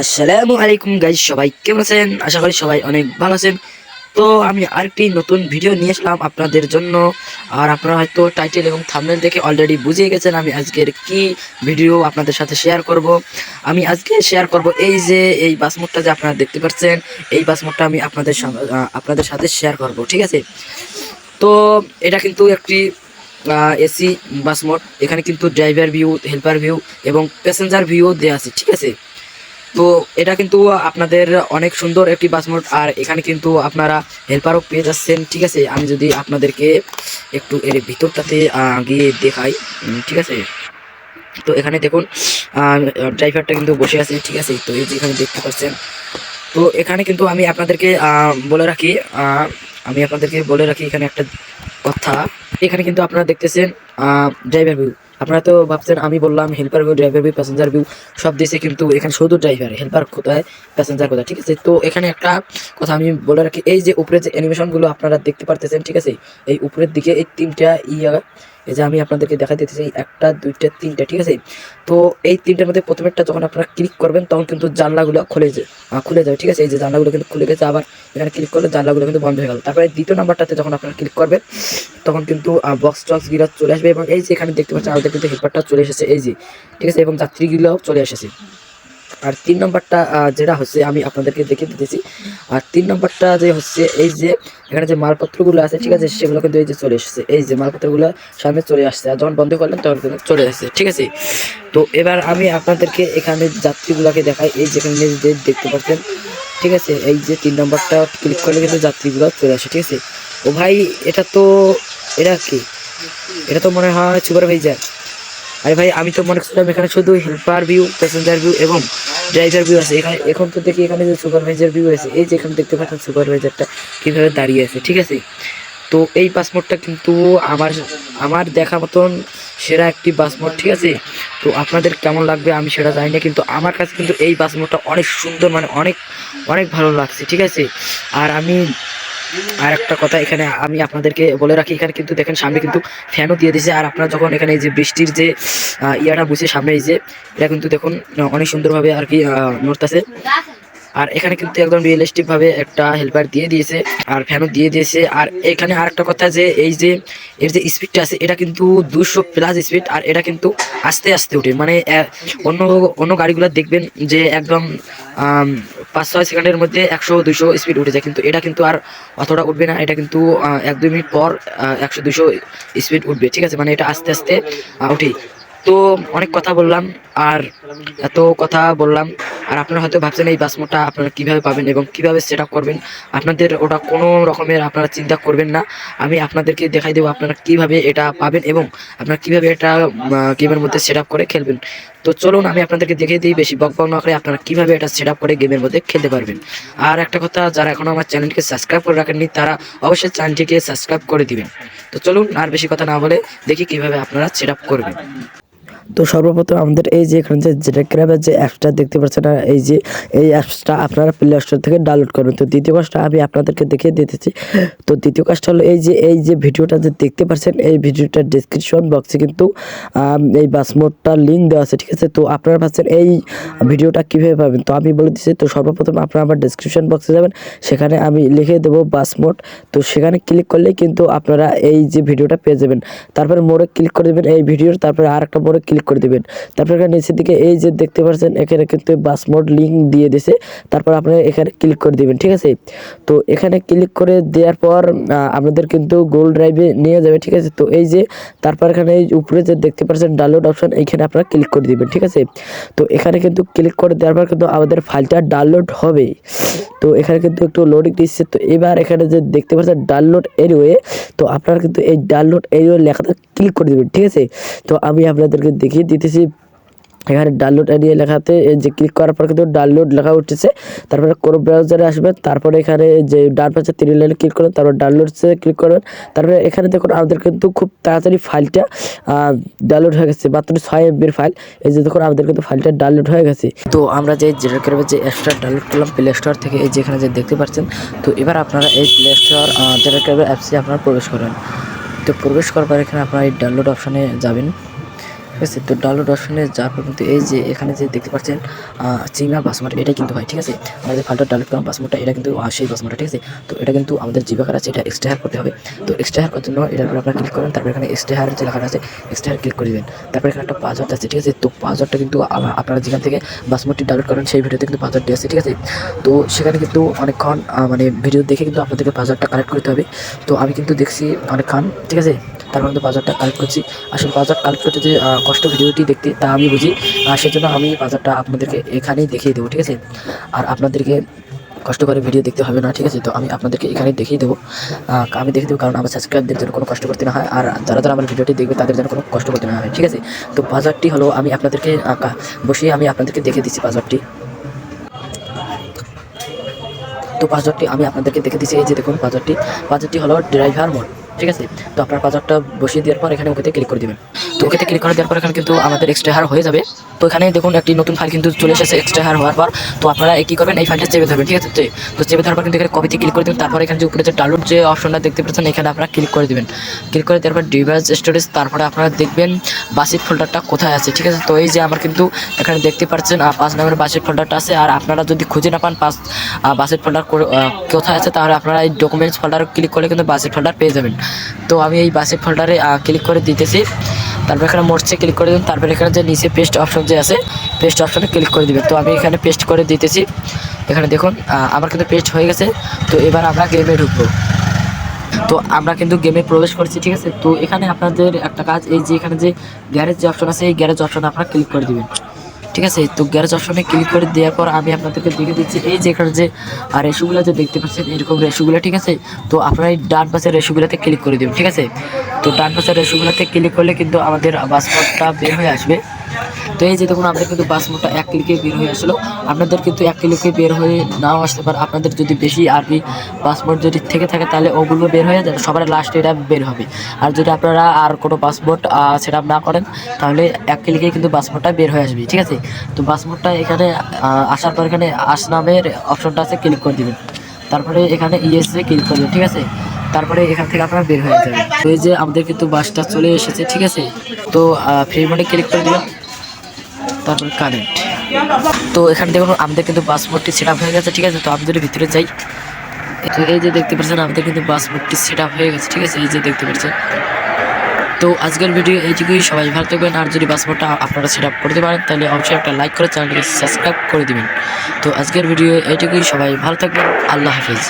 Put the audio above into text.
আসসালামু আলাইকুম গাইজ সবাই কেমন আছেন? আশা করি সবাই অনেক ভালো আছেন। তো আমি আরেকটি নতুন ভিডিও নিয়ে আসলাম আপনাদের জন্য। আর আপনারা হয়তো টাইটেল এবং থামনেল দেখে অলরেডি বুঝিয়ে গেছেন আমি আজকের কি ভিডিও আপনাদের সাথে শেয়ার করব। আমি আজকে শেয়ার করব এই যে, এই বাসমোটটা যে আপনারা দেখতে পাচ্ছেন, এই বাসমোটটা আমি আপনাদের আপনাদের সাথে শেয়ার করব, ঠিক আছে? তো এটা কিন্তু একটি এসি বাস মোড এখানে কিন্তু ড্রাইভার ভিউ হেল্পার ভিউ এবং প্যাসেঞ্জার ভিউ দেওয়া আছে, ঠিক আছে? তো এটা কিন্তু আপনাদের অনেক সুন্দর একটি বাস মোড আর এখানে কিন্তু আপনারা হেল্পারও পেয়ে যাচ্ছেন, ঠিক আছে? আমি যদি আপনাদেরকে একটু এর ভিতরটাতে গিয়ে দেখাই। ঠিক আছে? তো এখানে দেখুন ড্রাইভারটা কিন্তু বসে আছে, ঠিক আছে? তো এই যে এখানে দেখতে পাচ্ছেন। তো এখানে কিন্তু আমি আপনাদেরকে বলে রাখি আমি আপনাদেরকে বলে রাখি এখানে একটা কথা। এখানে কিন্তু আপনারা দেখতেছেন ড্রাইভার ভিউ আপনারা তো ভাবছেন, আমি বললাম helper view driver view passenger view সব দিয়েছে কিন্তু এখানে শুধু ড্রাইভার হেল্পার কোথায় প্যাসেঞ্জার কোথায়, ঠিক আছে? তো এখানে একটা কথা আমি বলে রাখি, এই যে উপরে যে অ্যানিমেশনগুলো আপনারা দেখতে পারতেছেন, ঠিক আছে? এই উপরের দিকে এই তিনটা ইয়া এই যে আমি আপনাদেরকে দেখা দিতেছি একটা, দুইটা, তিনটা, ঠিক আছে? তো এই তিনটার মধ্যে প্রথমেরটা যখন আপনারা ক্লিক করবেন, তখন কিন্তু জানলাগুলো খুলে যায় খুলে যাবে ঠিক আছে? এই যে জানলাগুলো কিন্তু খুলে গেছে, আবার এখানে ক্লিক করলে জানলাগুলো কিন্তু বন্ধ হয়ে গেল। তারপরে দ্বিতীয় নাম্বারটাতে যখন আপনারা ক্লিক করবেন, তখন কিন্তু বক্স টক্সগুলো চলে আসবে এবং এই যে এখানে দেখতে পাচ্ছেন আমাদের কিন্তু হেল্পারটা চলে এসেছে, এই যে, ঠিক আছে? এবং যাত্রীগুলোও চলে এসেছে। আর তিন নম্বরটা যেটা হচ্ছে, আমি আপনাদেরকে দেখে দিতেছি। আর তিন নম্বরটা যে হচ্ছে, এই যে এখানে যে মালপত্রগুলো আছে, ঠিক আছে, সেগুলো কিন্তু এই যে চলে এসেছে। এই যে মালপত্রগুলো সামনে চলে আসছে, আর যখন বন্ধ করলেন তখন কিন্তু চলে আসছে ঠিক আছে? তো এবার আমি আপনাদেরকে এখানে যাত্রীগুলোকে দেখাই, এই যেখানে দেখতে পাচ্ছেন, ঠিক আছে? এই যে তিন নম্বরটা ক্লিক করলে কিন্তু যাত্রীগুলো চলে আসে, ঠিক আছে? ও ভাই, এটা তো, এটা কি? এটা তো মনে হয় সুপারভাইজার আরে ভাই, আমি তো মনে করছিলাম এখানে শুধু হেল্পার ভিউ প্যাসেঞ্জার ভিউ এবং ড্রাইভার ভিউ আছে। এখানে এখন তো দেখি এখানে যে সুপারভাইজার ভিউ আছে। এই যে এখানে দেখতে পাচ্ছেন সুপারভাইজারটা কীভাবে দাঁড়িয়ে আছে, ঠিক আছে? তো এই পাসপোর্টটা কিন্তু আমার আমার দেখা মতন সেরা একটি পাসপোর্ট ঠিক আছে? তো আপনাদের কেমন লাগবে আমি সেটা জানি না, কিন্তু আমার কাছে কিন্তু এই পাসপোর্টটা অনেক সুন্দর মানে অনেক অনেক ভালো লাগছে, ঠিক আছে? আর আমি আর একটা কথা এখানে আমি আপনাদেরকে বলে রাখি, এখানে কিন্তু দেখেন সামনে কিন্তু ফ্যানও দিয়ে দিয়েছে আর আপনারা যখন এখানে এই যে বৃষ্টির যে ইয়াটা বুঝে সামনে এই যে, এটা কিন্তু দেখুন অনেক সুন্দরভাবে আর কি নড়তেছে। আর এখানে কিন্তু একদম রিয়েলিস্টিক ভাবে একটা হেল্পার দিয়ে দিয়েছে, আর ফ্যানও দিয়ে দিয়েছে। আর এখানে আর একটা কথা যে, এই যে, এর যে স্পিডটা আছে, এটা কিন্তু দুশো প্লাস স্পিড আর এটা কিন্তু আস্তে আস্তে ওঠে। মানে অন্য অন্য গাড়িগুলো দেখবেন যে একদম পাঁচ ছয় সেকেন্ডের মধ্যে একশো দুশো স্পিড উঠে যায়। কিন্তু এটা কিন্তু আর অতটা উঠবে না। এটা কিন্তু এক দুই মিনিট পর একশো দুশো স্পিড উঠবে। ঠিক আছে? মানে এটা আস্তে আস্তে ওঠে তো অনেক কথা বললাম আর এত কথা বললাম আর আপনারা হয়তো ভাবছেন এই বাসমোটা আপনারা কীভাবে পাবেন এবং কীভাবে সেট করবেন? আপনাদের ওটা কোনো রকমের আপনারা চিন্তা করবেন না। আমি আপনাদেরকে দেখাই দেবো আপনারা কীভাবে এটা পাবেন এবং আপনারা কীভাবে এটা গেমের মধ্যে সেট করে খেলবেন। তো চলুন আমি আপনাদেরকে দেখিয়ে দিই বেশি বক বক না করে আপনারা কীভাবে এটা সেট করে গেমের মধ্যে খেলতে পারবেন। আর একটা কথা, যারা এখনও আমার চ্যানেলকে সাবস্ক্রাইব করে রাখেননি, তারা অবশ্যই চ্যানেলটিকে সাবস্ক্রাইব করে দিবেন। তো চলুন আর বেশি কথা না বলে দেখি কীভাবে আপনারা সেট করবেন। তো সর্বপ্রথম আমাদের এই যে এখানে যে ক্র্যাবের যে অ্যাপসটা দেখতে পাচ্ছেন এই যে, এই অ্যাপসটা আপনারা প্লে স্টোর থেকে ডাউনলোড করবেন তো দ্বিতীয় কাজটা আমি আপনাদেরকে দেখিয়ে দিতেছি। তো দ্বিতীয় কাজটা হলো এই যে এই যে ভিডিওটা যে দেখতে পাচ্ছেন, এই ভিডিওটার ডিসক্রিপশন বক্সে কিন্তু এই বাসমোটটার লিঙ্ক দেওয়া আছে, ঠিক আছে? তো আপনারা ভাবছেন এই ভিডিওটা কীভাবে পাবেন? তো আমি বলে দিচ্ছি, তো সর্বপ্রথম আপনারা আমার ডিসক্রিপশন বক্সে যাবেন, সেখানে আমি লিখে দেবো বাসমোট তো সেখানে ক্লিক করলেই কিন্তু আপনারা এই যে ভিডিওটা পেয়ে যাবেন। তারপরে মোড়ে ক্লিক করে দেবেন এই ভিডিওর, তারপরে আর একটা মোড়ে ক্লিক করে দেবেন। তারপরে এখানে নিচের দিকে এই যে দেখতে পাচ্ছেন, এখানে কিন্তু বাস মোড লিঙ্ক দিয়ে দিছে। তারপর আপনারা এখানে ক্লিক করে দিবেন, ঠিক আছে? তো এখানে ক্লিক করে দেওয়ার পর আপনাদের কিন্তু গোল ড্রাইভে নিয়ে যাবে, ঠিক আছে? তো এই যে, তারপর এখানে এই উপরে যে দেখতে পাচ্ছেন ডাউনলোড অপশন এইখানে আপনারা ক্লিক করে দিবেন, ঠিক আছে? তো এখানে কিন্তু ক্লিক করে দেওয়ার পর কিন্তু আমাদের ফাইলটা ডাউনলোড হবে। তো এখানে কিন্তু একটু লোডিং দিচ্ছে। তো এবার এখানে যে দেখতে পাচ্ছেন ডাউনলোড এরিওয়ে তো আপনারা কিন্তু এই ডাউনলোড এরিও লেখাটা ক্লিক করে দেবেন, ঠিক আছে? তো আমি আপনাদেরকে দেখিয়ে দিতেছি। এখানে ডাউনলোড এরিয়া লেখাতে যে ক্লিক করার পর কিন্তু ডাউনলোড লেখা উঠেছে। তারপরে ক্রোম ব্রাউজারে আসবেন, তারপরে এখানে যে ডান পাশে তিন লাইনে ক্লিক করবেন তারপর ডাউনলোডসে ক্লিক করবেন তারপরে এখানে দেখুন আমাদের কিন্তু খুব তাড়াতাড়ি ফাইলটা ডাউনলোড হয়ে গেছে, মাত্র ছয় এমবির ফাইল এই যে দেখুন আমাদের কিন্তু ফাইলটা ডাউনলোড হয়ে গেছে। তো আমরা যে জেনারেল করবে যে অ্যাপসটা ডাউনলোড করলাম প্লে স্টোর থেকে, এই যেখানে যে দেখতে পাচ্ছেন, তো এবার আপনারা এই প্লে স্টোর জেনারেল করবে অ্যাপসে আপনারা প্রবেশ করবেন তো প্রবেশ করার পর এখানে আপনারা এই ডাউনলোড অপশানে যাবেন। ঠিক আছে? তো ডাউনলোড অপশনে যাওয়ার পর কিন্তু এই যে এখানে যে দেখতে পাচ্ছেন জিমেল পাসওয়ার্ড এটা কিন্তু হয়, ঠিক আছে? আমাদের ফাইলটা ডাউনলোড করা পাসওয়ার্ডটা এটা কিন্তু সেই পাসওয়ার্ডটা ঠিক আছে? তো এটা কিন্তু আমাদের জিবা আছে, এটা এক্সট্রা করতে হবে। তো এক্সট্রা করার জন্য এটার উপর আপনারা ক্লিক করেন তারপর এখানে এক্সট্রা যে লেখাটা আছে এক্সট্রা ক্লিক করে দিবেন। তারপর এখানে একটা পাসওয়ার্ড আছে, ঠিক আছে? তো পাসওয়ার্ডটা কিন্তু আপনারা যেখান থেকে বাসমোটটি ডাউনলোড করেন, সেই ভিডিওতে কিন্তু পাসওয়ার্ডটি আছে, ঠিক আছে? তো সেখানে কিন্তু অনেকক্ষণ মানে ভিডিও দেখে কিন্তু আপনাদেরকে পাসওয়ার্ডটা কালেক্ট করতে হবে। তো আমি কিন্তু দেখছি অনেকক্ষণ, ঠিক আছে? তারপর মধ্যে বাজারটা কালেক্ট করছি। আসলে বাজার কালেক্ট করতে যে কষ্ট ভিডিওটি দেখতে, তা আমি বুঝি। সেজন্য আমি বাজারটা আপনাদেরকে এখানেই দেখিয়ে দেবো, ঠিক আছে? আর আপনাদেরকে কষ্ট করে ভিডিও দেখতে হবে না, ঠিক আছে? তো আমি আপনাদেরকে এখানেই দেখিয়ে দেবো। আমি দেখিয়ে দেবো কারণ আমার সাবস্ক্রাইবদের জন্য কোনো কষ্ট করতে না হয়। আর যারা যারা আমার ভিডিওটি দেখবে, তাদের জন্য কোনো কষ্ট করতে না হয়, ঠিক আছে? তো বাজারটি হলো, আমি আপনাদেরকে বসিয়ে আমি আপনাদেরকে দেখে দিচ্ছি বাজারটি। তো পাসওয়ার্ডটি আমি আপনাদেরকে দেখে দিচ্ছি। এই যে দেখুন পাসওয়ার্ডটি পাসওয়ার্ডটি হলো ড্রাইভার মোড। ঠিক আছে? তো আপনার পাসওয়ার্ডটা বসিয়ে দেওয়ার পর এখানে ওকেতে ক্লিক করে দেবেন। তো ওকেতে ক্লিক করে দেওয়ার পর এখানে কিন্তু আমাদের এক্সট্রা হার হয়ে যাবে। তো এখানে দেখুন একটি নতুন ফাইল কিন্তু চলে এসেছে এক্সট্রা হার হওয়ার পর। তো আপনারা কী করবেন? এই ফাইলটা চেপে ধরবেন, ঠিক আছে? তো- চেপে ধরার পর কিন্তু এখানে কপিতে ক্লিক করে দেবেন। তারপর এখানে যে উপরে যে ডাউনলোড যে অপশনটা দেখতে পাচ্ছেন, এখানে আপনারা ক্লিক করে দেবেন। ক্লিক করে দেওয়ার পর ডিভাইস স্টোরেজ তারপরে আপনারা দেখবেন বাসিক ফোল্ডারটা কোথায় আছে, ঠিক আছে? তো এই যে আমার কিন্তু এখানে দেখতে পাচ্ছেন পাঁচ নাম্বার বাসিক ফোল্ডারটা আছে। আর আপনারা যদি খুঁজে না পান পাঁচ বাসিক ফোল্ডার কোথায় আছে, তাহলে আপনারা এই ডকুমেন্টস ফোল্ডার ক্লিক করলে কিন্তু বাসিক ফোল্ডার পেয়ে যাবেন। তো আমি এই বাসিক ফোল্ডারে ক্লিক করে দিতেছি। তারপর এখানে মোটসে ক্লিক করে দেবেন। তারপর এখানে যে নিচে পেস্ট অপশন যে আছে পেস্ট অপশনে ক্লিক করে দিবেন। তো আমি এখানে পেস্ট করে দিতেছি। এখানে দেখুন আমার কিন্তু পেস্ট হয়ে গেছে। তো এবার আমরা গেমে ঢুকবো। তো আমরা কিন্তু গেমে প্রবেশ করছি, ঠিক আছে? তো এখানে আপনাদের একটা কাজ, এই যে এখানে যে গ্যারেজ যে অপশন আছে, এই গ্যারেজ অপশন আপনারা ক্লিক করে দিবেন। ঠিক আছে? তো গ্যারেজ অপশনে ক্লিক করে দেওয়ার পর আমি আপনাদেরকে দেখে দিচ্ছি, এই যে এখানে যে রেশুগুলো যে দেখতে পাচ্ছেন, এরকম রেশুগুলো, ঠিক আছে? তো আপনারা এই ডান পাশের রেশুগুলোতে ক্লিক করে দেবেন, ঠিক আছে? তো ডান পাশের রেশুগুলোতে ক্লিক করলে কিন্তু আমাদের পাসপোর্টটা বের হয়ে আসবে। তো এই যে দেখুন আমাদের কিন্তু পাসপোর্টটা এক ক্লিকে বের হয়ে আসলো। আপনাদের কিন্তু এক ক্লিকে বের হয়ে নাও আসতে পারে। আপনাদের যদি বেশি আরবি পাসপোর্ট যদি থেকে থাকে, তাহলে ওগুলো বের হয়ে যাবে। সবার লাস্টে এটা বের হবে। আর যদি আপনারা আর কোনো পাসপোর্ট সেট আপ না করেন, তাহলে এক ক্লিকে কিন্তু পাসপোর্টটা বের হয়ে আসবে। ঠিক আছে? তো পাসপোর্টটা এখানে আসার পর এখানে আস নামের অপশনটা আছে ক্লিক করে দিবেন। তারপরে এখানে ইএসএ ক্লিক করবেন। ঠিক আছে? তারপরে এখান থেকে আপনারা বের হয়ে যাবেন। তো এই যে আমাদের কিন্তু বাসটা চলে এসেছে। ঠিক আছে? তো ফ্রি মোডে ক্লিক করে দিবেন তারপর কারেন্ট তো এখানে দেখুন, আমাদের কিন্তু পাসপোর্টটি সেট হয়ে গেছে, ঠিক আছে? তো আমি যদি ভিতরে যাই। তো এই যে দেখতে পাচ্ছেন, আমাদের কিন্তু পাসপোর্টটি সেট হয়ে গেছে, ঠিক আছে? এই যে দেখতে পাচ্ছেন। তো আজকের ভিডিও এইটুকুই। সবাই ভালো থাকবেন। আর যদি পাসপোর্টটা আপনারা সেট আপ করতে পারেন, তাহলে অবশ্যই একটা লাইক করে চ্যানেলটিকে সাবস্ক্রাইব করে দিবেন। তো আজকের ভিডিও এইটুকুই। সবাই ভালো থাকবেন। আল্লাহ হাফিজ।